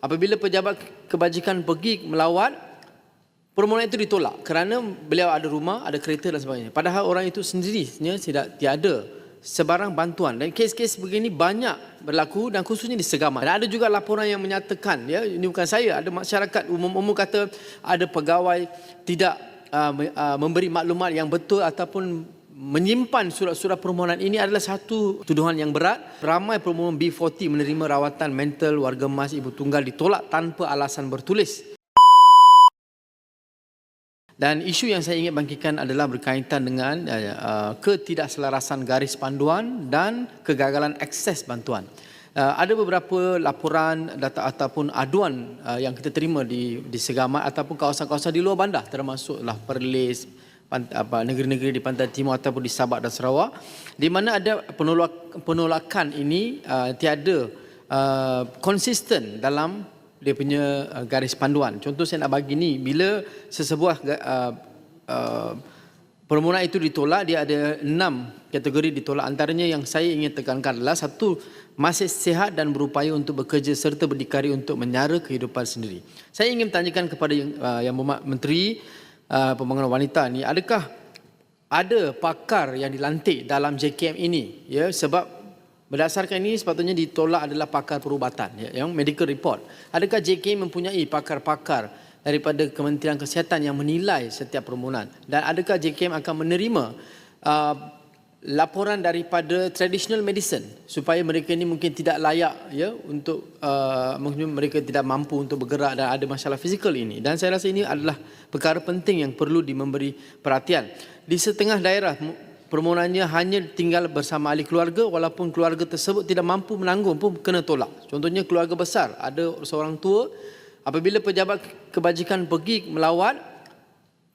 Apabila pejabat kebajikan pergi melawat, permohonan itu ditolak kerana beliau ada rumah, ada kereta dan sebagainya. Padahal orang itu sendirinya tidak tiada sebarang bantuan. Dan kes-kes begini banyak berlaku dan khususnya di Segamat. Dan ada juga laporan yang menyatakan, ya, ini bukan saya, ada masyarakat umum-umum kata ada pegawai tidak uh, uh, memberi maklumat yang betul ataupun menyimpan surat-surat permohonan ini adalah satu tuduhan yang berat. Ramai pemohon B40 menerima rawatan mental warga emas ibu tunggal ditolak tanpa alasan bertulis. Dan isu yang saya ingin bangkitkan adalah berkaitan dengan uh, ketidakselarasan garis panduan dan kegagalan akses bantuan. Uh, ada beberapa laporan data ataupun aduan uh, yang kita terima di di Segamat ataupun kawasan-kawasan di luar bandar termasuklah Perlis, apa negeri-negeri di pantai timur ataupun di Sabak dan Sarawak di mana ada penolak, penolakan ini uh, tiada uh, konsisten dalam dia punya uh, garis panduan. Contoh saya nak bagi ni bila sesebuah uh, uh, permohonan itu ditolak dia ada enam kategori ditolak antaranya yang saya ingin tekankan adalah satu masih sihat dan berupaya untuk bekerja serta berdikari untuk menyara kehidupan sendiri. Saya ingin bertanyakan kepada yang, uh, yang menteri uh, pembangunan wanita ni adakah ada pakar yang dilantik dalam JKM ini? Ya sebab berdasarkan ini sepatutnya ditolak adalah pakar perubatan ya yang medical report. Adakah JKM mempunyai pakar-pakar daripada Kementerian Kesihatan yang menilai setiap permohonan? Dan adakah JKM akan menerima uh, laporan daripada traditional medicine supaya mereka ini mungkin tidak layak ya untuk uh, mereka tidak mampu untuk bergerak dan ada masalah fizikal ini. Dan saya rasa ini adalah perkara penting yang perlu dimemberi perhatian. Di setengah daerah permohonannya hanya tinggal bersama ahli keluarga walaupun keluarga tersebut tidak mampu menanggung pun kena tolak. Contohnya keluarga besar ada seorang tua apabila pejabat kebajikan pergi melawat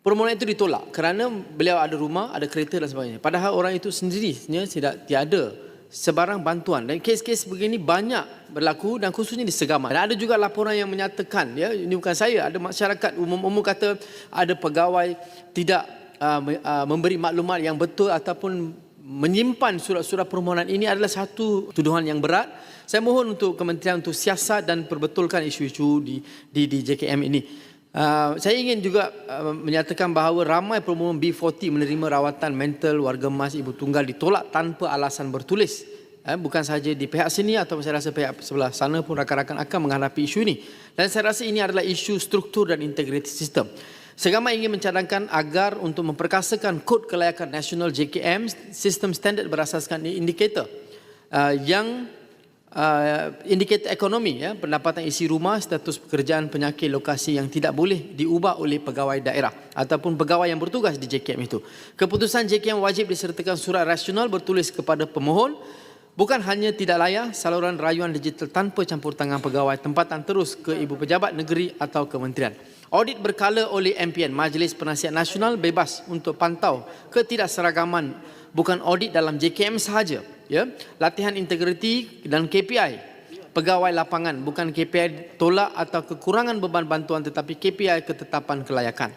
permohonan itu ditolak kerana beliau ada rumah, ada kereta dan sebagainya. Padahal orang itu sendirinya tidak tiada sebarang bantuan. Dan kes-kes begini banyak berlaku dan khususnya di Segamat. Dan ada juga laporan yang menyatakan, ya ini bukan saya, ada masyarakat umum-umum kata ada pegawai tidak uh, uh, memberi maklumat yang betul ataupun menyimpan surat-surat permohonan ini adalah satu tuduhan yang berat. Saya mohon untuk kementerian untuk siasat dan perbetulkan isu-isu di di, di JKM ini. Uh, saya ingin juga uh, menyatakan bahawa ramai pemohon B40 menerima rawatan mental warga emas ibu tunggal ditolak tanpa alasan bertulis. Eh, bukan sahaja di pihak sini atau saya rasa pihak sebelah sana pun rakan-rakan akan menghadapi isu ini. Dan saya rasa ini adalah isu struktur dan integriti sistem. Segamat ingin mencadangkan agar untuk memperkasakan kod kelayakan nasional JKM, sistem standard berasaskan indikator uh, yang uh, indikator ekonomi ya pendapatan isi rumah status pekerjaan penyakit lokasi yang tidak boleh diubah oleh pegawai daerah ataupun pegawai yang bertugas di JKM itu. Keputusan JKM wajib disertakan surat rasional bertulis kepada pemohon bukan hanya tidak layak saluran rayuan digital tanpa campur tangan pegawai tempatan terus ke ibu pejabat negeri atau kementerian. Audit berkala oleh MPN Majlis Penasihat Nasional bebas untuk pantau ketidakseragaman bukan audit dalam JKM sahaja ya? Latihan integriti dan KPI pegawai lapangan bukan KPI tolak atau kekurangan beban bantuan tetapi KPI ketetapan kelayakan